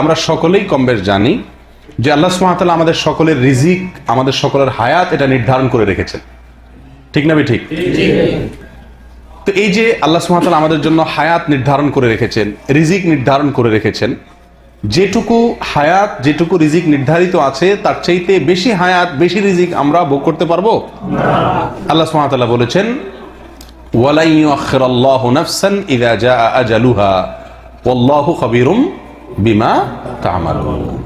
আমরা সকলেই কম বেশ জানি যে আল্লাহ সুমাতাল্লাহ আমাদের সকলের রিজিক, আমাদের সকলের হায়াত এটা নির্ধারণ করে রেখেছেন। ঠিক না ঠিক তো এই যে আল্লাহ সুমাতাল আমাদের জন্য হায়াত নির্ধারণ করে রেখেছেন, রিজিক নির্ধারণ করে রেখেছেন, যেটুকু হায়াত, যেটুকু রিজিক নির্ধারিত আছে, তার চাইতে বেশি হায়াত, বেশি রিজিক আমরা ভোগ করতে পারব? আল্লাহ সুমাতাল্লাহ বলেছেন ওয়ালাই ইউআখিরাল্লাহু নাফসান ইযা জাআ আজালুহা, ওয়াল্লাহু খাবীরুম বিমা তা'মালুন।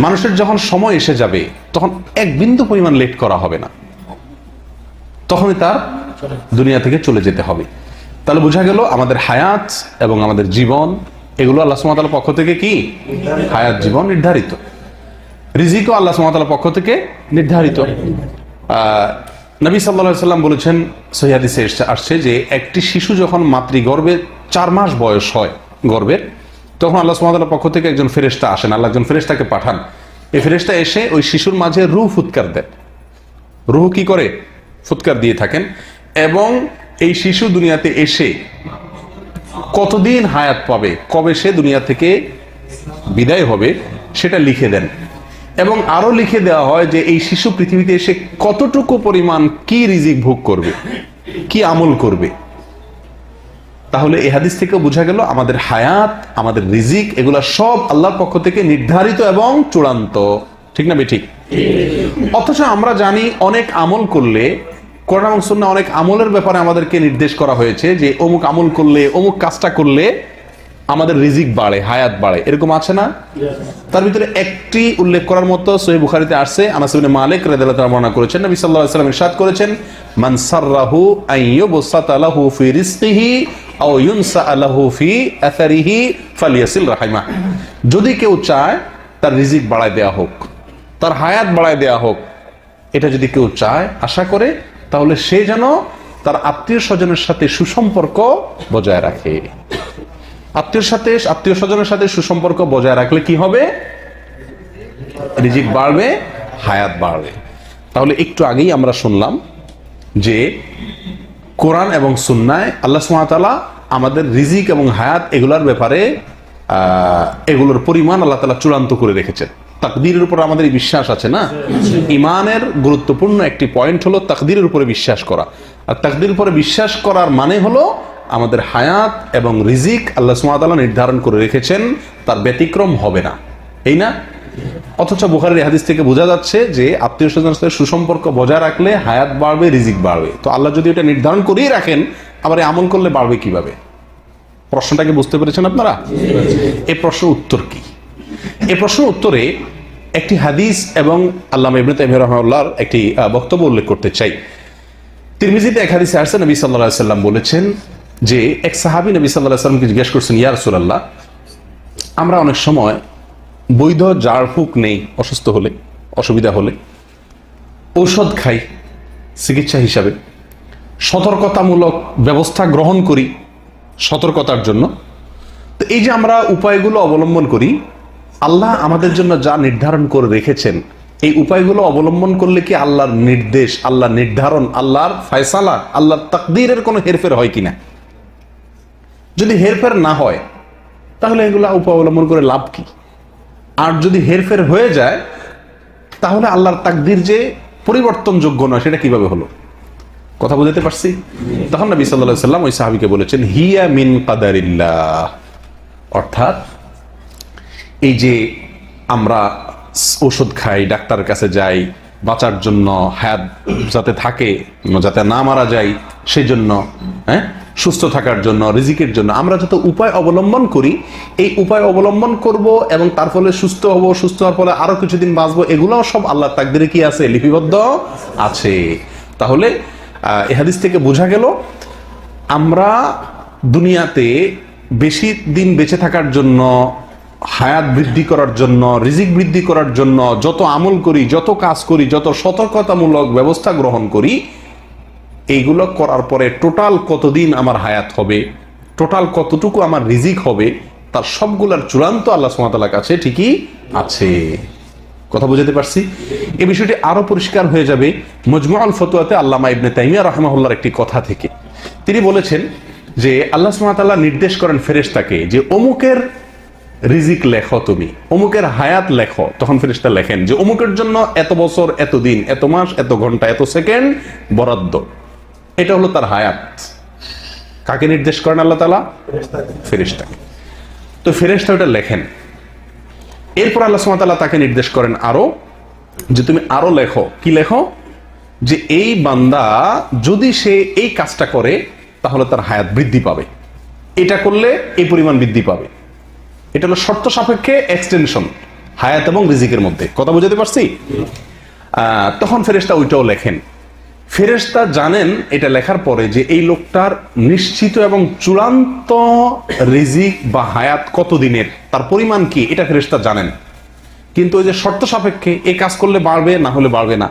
মানুষের যখন সময় এসে যাবে, তখন এক বিন্দু পরিমাণ লেট করা হবে না। তখনই তার দুনিয়া থেকে চলে যেতে হবে। তাহলে বোঝা গেল আমাদের হায়াত এবং আমাদের জীবন, এগুলো আল্লাহ সুমাতার পক্ষ থেকে কি? হায়াত জীবন নির্ধারিত। রিজিকও আল্লাহ সুমাতার পক্ষ থেকে নির্ধারিত। নবী সাল্লা সাল্লাম বলেছেন সহিয়াদিসে এসছে- আসছে যে, একটি শিশু যখন মাতৃগর্ভে চার মাস বয়স হয়, গর্ভের তখন আল্লাহ সুমাতার পক্ষ থেকে একজন ফেরেস্তা আসেন। আল্লাহ একজন ফেরেস্তাকে পাঠান। এই ফেরেস্তা এসে ওই শিশুর মাঝে রু ফুৎকার দেন। রুহ কি করে? ফুৎকার দিয়ে থাকেন। এবং এই শিশু দুনিয়াতে এসে কতদিন হায়াত পাবে, কবে সে দুনিয়া থেকে বিদায় হবে, সেটা লিখে দেন। এবং আরও লিখে দেওয়া হয় যে, এই শিশু পৃথিবীতে এসে কতটুকু পরিমাণ কি রিজিক ভোগ করবে, কি আমল করবে তাহলে এই হাদিস থেকে বোঝা গেল আমাদের হায়াত, আমাদের রিজিক, এগুলা সব আল্লাহর পক্ষ থেকে নির্ধারিত এবং চূড়ান্ত। ঠিক না বে ঠিক অথচ আমরা জানি অনেক আমল করলে, কোরআন এবং অনেক আমলের ব্যাপারে আমাদেরকে নির্দেশ করা হয়েছে যে অমুক আমল করলে, অমুক কাজটা করলে আমাদের রিজিক বাড়ে, হায়াত বাড়ে। এরকম আছে না? তার ভিতরে একটি উল্লেখ করার মতো সহি বুখারিতে আসছে, আনাস ইবনে মালিক রাদিয়াল্লাহু তাআলা বর্ণনা করেছেন, নবী সাল্লাল্লাহু আলাইহি ওয়াসাল্লাম ইরশাদ করেছেন, মান সাররাহু আন ইউবসাতা লাহু ফি রিজকিহি যদি কেউ চায়, তার রিজিক বাড়ায় দেয়া হোক, তার হায়াত বাড়ায় দেয়া হোক, এটা যদি কেউ চায়, আশা করে, তাহলে সে যেন তার আত্মীয় স্বজনের সাথে সুসম্পর্ক বজায় রাখে। আত্মীয় সাথে, আত্মীয় স্বজনের সাথে সুসম্পর্ক বজায় রাখলে কি হবে? রিজিক বাড়বে, হায়াত বাড়বে। তাহলে একটু আগেই আমরা শুনলাম যে কোরআন এবং সুন্নায় আল্লাহ সুমাতালা আমাদের রিজিক এবং হায়াত এগুলোর ব্যাপারে এগুলোর পরিমাণ আল্লাহ তালা চূড়ান্ত করে রেখেছেন। তাকদিরের উপর আমাদের বিশ্বাস আছে না? ইমানের গুরুত্বপূর্ণ একটি পয়েন্ট হলো তাকদিরের উপরে বিশ্বাস করা। আর তাকদির উপরে বিশ্বাস করার মানে হলো আমাদের হায়াত এবং রিজিক আল্লাহ সুমাতালা নির্ধারণ করে রেখেছেন, তার ব্যতিক্রম হবে না। এই না? অথচ বুখারের হাদিস থেকে বোঝা যাচ্ছে যে আত্মীয় স্বজনের সাথে সুসম্পর্ক বজায় রাখলে হায়াত বাড়বে, রিজিক বাড়বে। তো আল্লাহ যদি এটা নির্ধারণ করেই রাখেন, আবার আমল করলে বাড়বে কীভাবে? প্রশ্নটাকে বুঝতে পেরেছেন আপনারা? এই প্রশ্ন উত্তর কি? এই প্রশ্ন উত্তরে একটি হাদিস এবং আল্লাহ ইবনে তাইমিয়া রহমাল্লাহর একটি বক্তব্য উল্লেখ করতে চাই। তিরমিজিতে এক হাদিসে আসছে, নবী আলাইহি সাল্লাম বলেছেন যে, এক সাহাবী নবী আলাইহি সাল্লামকে জিজ্ঞেস করছেন, ইয়া রাসূলুল্লাহ, আমরা অনেক সময় বৈধ জারফুক নেই, অসুস্থ হলে, অসুবিধা হলে। ঔষধ খাই, চিকিৎসা হিসাবে। সতর্কতামূলক ব্যবস্থা গ্রহণ করি সতর্কতার জন্য। তো এই যে আমরা উপায়গুলো অবলম্বন করি, আল্লাহ আমাদের জন্য যা নির্ধারণ করে রেখেছেন, এই উপায়গুলো অবলম্বন করলে কি আল্লাহর নির্দেশ আল্লাহ নির্ধারণ, আল্লাহর ফয়সালা, আল্লাহর তাকদীরের কোনো হেরফের হয় কিনা? যদি হেরফের না হয়, তাহলে এগুলো উপায় অবলম্বন করে লাভ কি? আর যদি হেরফের হয়ে যায়, তাহলে আল্লাহর তাকদির যে পরিবর্তনযোগ্য নয়, সেটা কীভাবে হলো? কথা বুঝতে পারছি? তখন নবী সাল্লাহ সাল্লাম ওই সাহাবিকে বলেছেন, হিয়া মিন কাদারিল্লাহ। অর্থাৎ, এই যে আমরা ওষুধ খাই ডাক্তারের কাছে যাই, বাঁচার জন্য হায়াত যাতে থাকে, যাতে না মারা যায় সেই জন্য হ্যাঁ? সুস্থ থাকার জন্য রিজিকের জন্য। আমরা যত উপায় অবলম্বন করি এই উপায় অবলম্বন করব এবং তার ফলে সুস্থ হব সুস্থ হওয়ার ফলে আরও কিছুদিন বাঁচবো এগুলোও সব আল্লাহ তাকদিরে কি আছে? লিপিবদ্ধ আছে। তাহলে আহ, এ থেকে বোঝা গেল আমরা দুনিয়াতে বেশি দিন বেঁচে থাকার জন্য হায়াত বৃদ্ধি করার জন্য রিজিক বৃদ্ধি করার জন্য যত আমল করি যত কাজ করি যত সতর্কতামূলক ব্যবস্থা গ্রহণ করি এইগুলো করার পরে টোটাল কতদিন আমার হায়াত হবে, টোটাল কতটুকু আমার রিজিক হবে, তার সবগুলার চূড়ান্ত আল্লাহ সুমাতালার কাছে ঠিকই আছে। কথা বুঝাতে পারছি? এই বিষয়টি আরও পরিষ্কার হয়ে যাবে মজমুআল ফতুয়াতে আল্লামা ইবনে তাইমিয়া রহমাহুল্লাহর একটি কথা থেকে। তিনি বলেছেন যে আল্লাহ সুমাতাল্লাহ নির্দেশ করেন ফেরেশতাকে যে অমুকের রিজিক লেখো তুমি, অমুকের হায়াত লেখো। তখন ফেরেশতা লেখেন যে অমুকের জন্য এত বছর, এত দিন, এত মাস, এত ঘণ্টা, এত সেকেন্ড বরাদ্দ। এটা হলো তার হায়াত। কাকে নির্দেশ করেন আল্লাহ তালা ফেরেশতাকে। তো ফেরেশতা ওটা লেখেন। এরপর আল্লাহ সুমাতাল্লাহ তাকে নির্দেশ করেন আরও, যে তুমি আরও লেখো। কি লেখো? যে এই বান্দা যদি সে এই কাজটা করে, তাহলে তার হায়াত বৃদ্ধি পাবে। এটা করলে এই পরিমাণ বৃদ্ধি পাবে। এটা হলো শর্ত সাপেক্ষে এক্সটেনশন হায়াত এবং রিজিকের মধ্যে। কথা বুঝাতে পারছি? তখন ফেরেশতা ওইটাও লেখেন। ফেরেশতা জানেন এটা লেখার পরে যে এই লোকটার নিশ্চিত এবং চূড়ান্ত রিজিক বা হায়াত কতদিনের, তার পরিমাণ কি, এটা ফেরেস্তা জানেন। কিন্তু ওই যে শর্ত সাপেক্ষে এই কাজ করলে বাড়বে, না হলে বাড়বে না।